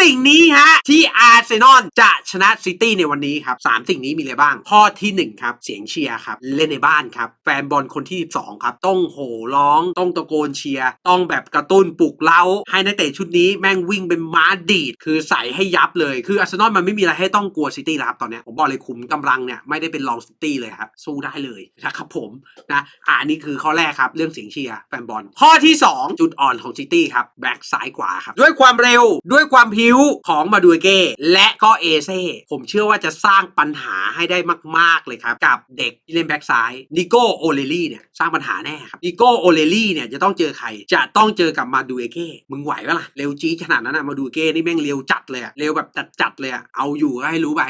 สิ่งนี้ฮะที่อาร์เซนอลจะชนะซิตี้ในวันนี้ครับสามสิ่งนี้มีอะไรบ้าง ข้อทีหนึ่1 ครับ เสียงเชียร์ครับ เล่นในบ้านครับ แฟนบอลคนที่ 12 ครับ ต้องโห่ร้อง ต้องตะโกนเชียร์ ต้องแบบกระตุ้นปลุกเร้า ให้นักเตะชุดนี้แม่งวิ่งเป็นม้าดีด คือใส่ให้ยับเลย คืออาร์เซนอลมันไม่มีอะไรให้ต้องกลัวซิตี้แล้วครับตอนนี้ผมบอกเลยคุมกำลังเนี่ยไม่ได้เป็นรองซิตี้เลยครับสู้ได้เลยนะครับผมนะอ่านี่คือข้อแรกครับเรื่องเสียงเชียร์แฟนบอลข้อที่ 2 จุดอ่อนของซิตี้ครับแบ็กซ้ายขวาครับด้วยความเร็วด้วยความพวของมาดูเก้และก็เอเซ่ผมเชื่อว่าจะสร้างปัญหาให้ได้มาก ๆ เลยครับ กับเด็กที่เล่นแบ็กซ้ายนิโก้โอเลลี่เนี่ยสร้างปัญหาแน่ครับนิโก้โอเลลี่เนี่ยจะต้องเจอใคร จะต้องเจอกับมาดูเก้มึงไหวปะล่ะเร็วจี๊ดขนาดนั้นอะมาดูเก้นี่แม่งเร็วจัดเลยอะเร็วแบบจัดๆเลยอะเอาอยู่ก็ให้รู้ไป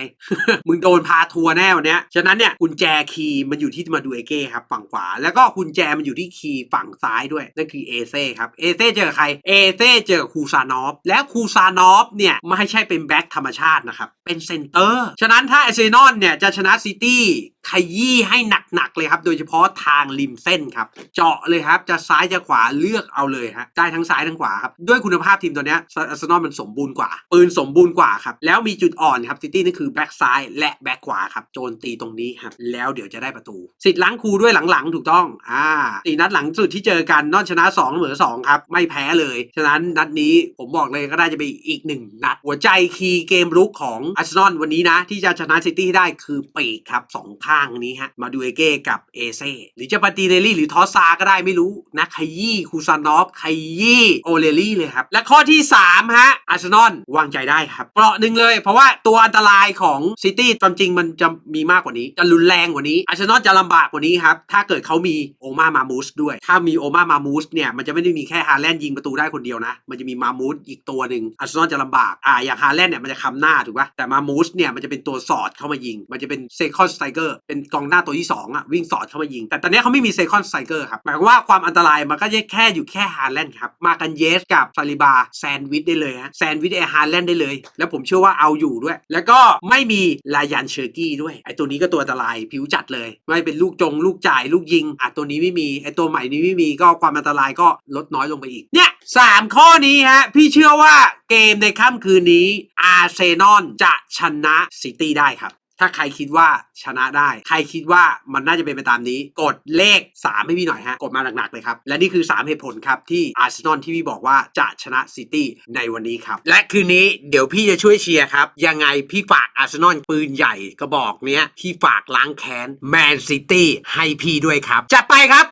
มึงโดนพาทัวร์แน่วันเนี้ยฉะนั้นเนี่ยกุญแจคีย์มันอยู่ที่มาดูเอเก้ครับฝั่งขวา แล้วก็กุญแจมันอยู่ที่คีย์ฝั่งซ้ายด้วยนั่นคือเอเซ่ครับเอเซ่เจอใครเอเซ่เจอคูซานอฟและคูซานอฟเนี่ยไม่ใช่เป็นแบ็คธรรมชาตินะครับ เป็นเซนเตอร์ ฉะนั้นถ้าอาร์เซนอลเนี่ยจะชนะซิตี้ขยี้ให้หนักๆเลยครับ โดยเฉพาะทางริมเส้นครับ เจาะเลยครับ จะซ้ายจะขวาเลือกเอาเลยฮะได้ทั้งซ้ายทั้งขวาครับ ด้วยคุณภาพทีมตัวเนี้ยอาร์เซนอลมันสมบูรณ์กว่า ปืนสมบูรณ์กว่าครับ แล้วมีจุดอ่อนครับซิตี้นี่คือแบ็กซ้ายและแบ็กขวาครับ โจนตีตรงนี้ครับ แล้วเดี๋ยวจะได้ประตู สิทธิ์ล้างครูด้วยหลังๆ ถูกต้อง อ่าสี่นัดหลังสุดที่เจอกันนอนชนะ2เหมือ2ครับไม่แพ้เลย ฉะนั้นนัดนี้ผมบอกเลยก็ได้จะไปอีกหนึ่งนัดหัวใจคีย์เกมรุกของอาร์เซนอลวันนี้นะ ที่จะชนะซิตี้ได้คือปีกครับสองข้างนี้ฮะมาดูเอเก้กับเอเซ่หรือจะปาติเนลี่หรือทอสซาก็ได้ไม่รู้นะขยี้คูซานอฟขยี้โอเลลี่เลยครับ และข้อที่ 3 ฮะอาร์เซนอลวางใจได้ครับเปราะหนึ่งเลย เพราะว่าตัวอันตรายของซิตี้ความจริงมันจะมีมากกว่านี้ จะรุนแรงกว่านี้อาร์เซนอลจะลำบากกว่านี้ครับ ถ้าเกิดเขามีโอมามามูสด้วย ถ้ามีโอมามามูสเนี่ย มันจะไม่ได้มีแค่ฮาแลนด์ยิงประตูได้คนเดียวนะ มันจะมีมามูสอีกตัวหนึ่งอาร์เซนอลจะลำบากอ่าอย่างฮาแลนด์เนี่ยมันจะคำหน้าถูกปะแต่มามูสเนี่ยมันจะเป็นตัวสอดเข้ามายิง มันจะเป็นเซคอนสไตเกอร์เป็นกองหน้าตัวที่สองอะวิ่งสอดเข้ามายิง แต่ตอนนี้เขาไม่มีเซคอนสไตเกอร์ครับหมายความว่าความอันตรายมันก็แค่อยู่แค่ฮาแลนด์ครับมากันเยสกับซาลิบาแซนวิชได้เลยฮะแซนวิชไอฮาแลนด์ได้เลย แล้วผมเชื่อว่าเอาอยู่ด้วย แล้วก็ไม่มีลายันเชอร์กี้ด้วยไอตัวนี้ก็ตัวอันตรายผิวจัดเลย ไม่เป็นลูกจง ลูกจ่ายลูกยิงอะตัวนี้ไม่มีไอตัวใหม่นี้ไม่มีก็ความอันตรายก็ลดน้อยลงไปอีกเนี่ย สามข้อนี้ฮะพี่เชื่อว่าเกมในค่ำคืนนี้ อาร์เซนอลจะชนะซิตี้ได้ครับ ถ้าใครคิดว่าชนะได้ ใครคิดว่ามันน่าจะเป็นไปตามนี้ กดเลข 3 ให้พี่หน่อยฮะ กดมาหนักๆเลยครับ และนี่คือ 3 เหตุผลครับ ที่อาร์เซนอลที่พี่บอกว่าจะชนะซิตี้ในวันนี้ครับ และคืนนี้เดี๋ยวพี่จะช่วยเชียร์ครับ ยังไงพี่ฝากอาร์เซนอลปืนใหญ่กระบอกเนี้ยพี่ฝากล้างแค้นแมนซิตี้ให้พี่ด้วยครับ จะไปครับ